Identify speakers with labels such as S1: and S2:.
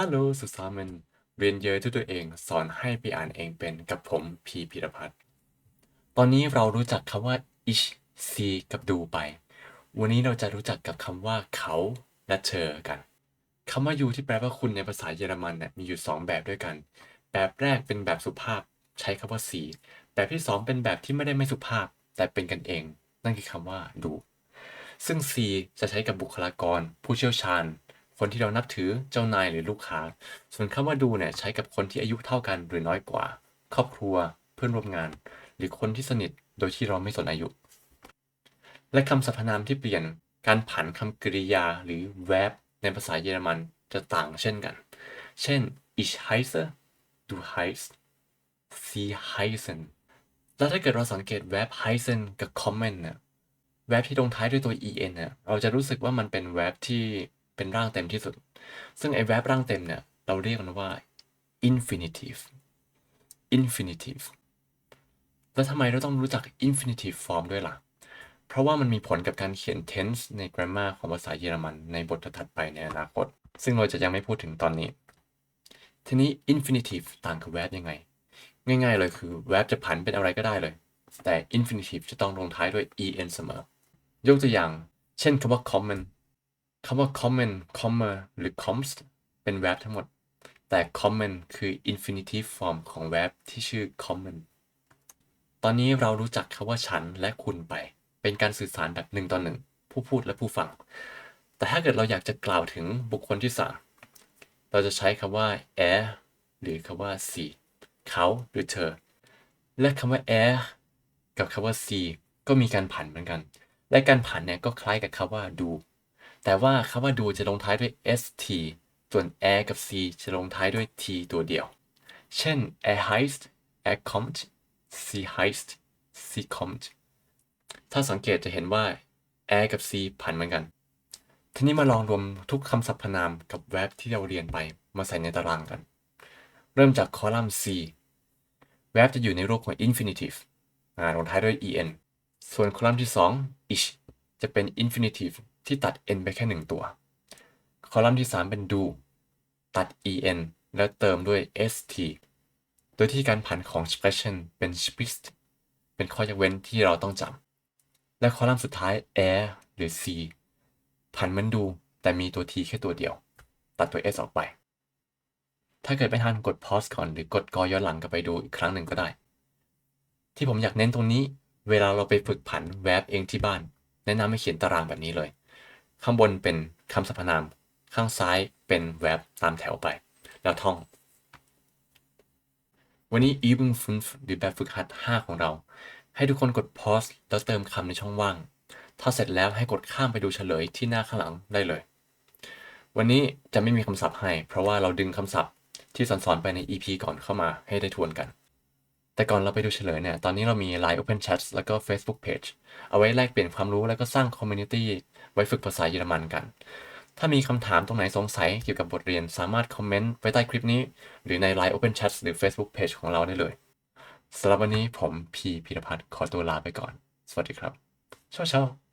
S1: ฮัลโหลสุสามันเรียนเยอะด้วยตัวเอง สอนให้ไปอ่านเองเป็นกับผมพีพิรพัฒน์ตอนนี้เรารู้จักคำว่า ich sie กับดูไป วันนี้เราจะรู้จักกับคำว่าเขาและเธอกันคำว่า you ที่แปลว่าคุณในภาษาเยอรมันเนี่ยมีอยู่สองแบบด้วยกัน แบบแรกเป็นแบบสุภาพ ใช้คำว่า sie แบบที่สองเป็นแบบที่ไม่ได้ไม่สุภาพ แต่เป็นกันเอง นั่นคือคำว่าดู ซึ่ง C จะใช้กับบุคลากร ผู้เชี่ยวชาญ คนที่เรานับถือเจ้านายหรือลูกค้า ส่วนคำว่าดูเนี่ยใช้กับคนที่อายุเท่ากันหรือน้อยกว่า ครอบครัว เพื่อนร่วมงาน หรือคนที่สนิทโดยที่เราไม่สนอายุ และคำสรรพนามที่เปลี่ยนการผันคำกริยาหรือ verb ในภาษาเยอรมันจะต่างเช่นกัน เช่น ich heiße du heißt sie heißen แล้วถ้าเกิดเราสังเกต verb heißen กับ kommen เนี่ยแวบที่ลงท้ายด้วยตัว en เนี่ยเราจะรู้สึกว่ามันเป็นแวบที่ เป็นร่างเต็มที่สุด ซึ่งไอ้แวบร่างเต็มเนี่ย เราเรียกมันว่า infinitive infinitive แล้วทำไมเราต้องรู้จัก infinitive form ด้วยล่ะ เพราะว่ามันมีผลกับการเขียน tense ใน grammar ของภาษาเยอรมันในบทถัดไปในอนาคต ซึ่งเราจะยังไม่พูดถึงตอนนี้ ทีนี้ infinitive ต่างกับ verb ยังไง ง่ายๆเลยคือ verb จะผันเป็นอะไรก็ได้เลย แต่ infinitive จะต้องลงท้ายด้วย en เสมอ ยกตัวอย่าง เช่นคำว่า common คำว่า common comma หรือ comes เป็น verb ทั้งหมด แต่ common คือ infinitive form ของ verb ที่ชื่อ common ตอนนี้เรารู้จักคำว่าฉันและคุณไป เป็นการสื่อสารแบบหนึ่งต่อหนึ่ง ผู้พูดและผู้ฟัง แต่ถ้าเกิดเราอยากจะกล่าวถึงบุคคลที่สามเราจะใช้คำว่า er หรือคำว่า sie เขาหรือเธอ และคำว่า er กับคำว่า see ก็มีการผันเหมือนกัน และการผันเนี่ยก็คล้ายกับคำว่าดู แต่ว่าคำว่าดูจะลงท้ายด้วย st ส่วน er กับ see จะลงท้ายด้วย t ตัวเดียว เช่น er heißt er kommt sie heißt sie kommt ถ้าสังเกตจะเห็นว่า er กับ see ผันเหมือนกัน ทีนี้มาลองรวมทุกคำสรรพนามกับ verb ที่เราเรียนไปมาใส่ในตารางกัน เริ่มจากคอลัมน์ C verb จะอยู่ในรูปของ infinitive อ่าลงท้ายด้วย en ส่วนคอลัมน์ที่ 2 ich จะเป็น infinitive ที่ตัด n ไปแค่หนึ่งตัว คอลัมน์ที่ 3 เป็น do ตัด en แล้วเติมด้วย st โดยที่การผันของ expression เป็น spricht เป็นข้อยกเว้นที่เราต้องจำ และคอลัมน์สุดท้าย er หรือ c ผันเหมือนดู แต่มีตัว t แค่ตัวเดียว ตัดตัว s ออกไป ถ้าเกิดไม่ทันกด pause ก่อนหรือกดกอย้อนหลังกลับไปดูอีกครั้งหนึ่งก็ได้ ที่ผมอยากเน้นตรงนี้ เวลาเราไปฝึกผันแวบเองที่บ้าน แนะนำให้เขียนตารางแบบนี้เลย ข้างบนเป็นคำสรรพนาม ข้างซ้ายเป็นแวบตามแถวไป แล้วท่อง วันนี้ Übung 5หรือแบบฝึกหัด 5 ของเรา ให้ทุกคนกด pause แล้วเติมคำในช่องว่าง ถ้าเสร็จแล้วให้กดข้ามไปดูเฉลยที่หน้าข้างหลังได้เลย วันนี้จะไม่มีคำศัพท์ให้ เพราะว่าเราดึงคำศัพท์ที่สอนๆไปใน EP ก่อนเข้ามาให้ได้ทวนกัน แต่ก่อนเราไปดูเฉลยเนี่ย ตอนนี้เรามี Line Open Chat แล้วก็ Facebook Page เอาไว้แลกเปลี่ยนความรู้แล้วก็สร้างคอมมูนิตี้ไว้ฝึกภาษาเยอรมันกัน ถ้ามีคำถามตรงไหนสงสัยเกี่ยวกับบทเรียนสามารถคอมเมนต์ไว้ใต้คลิปนี้ หรือใน Line Open Chat หรือ Facebook Page ของเราได้เลยสำหรับวันนี้ผมพีพิรพัฒน์ขอตัวลาไปก่อน สวัสดีครับเช้าๆ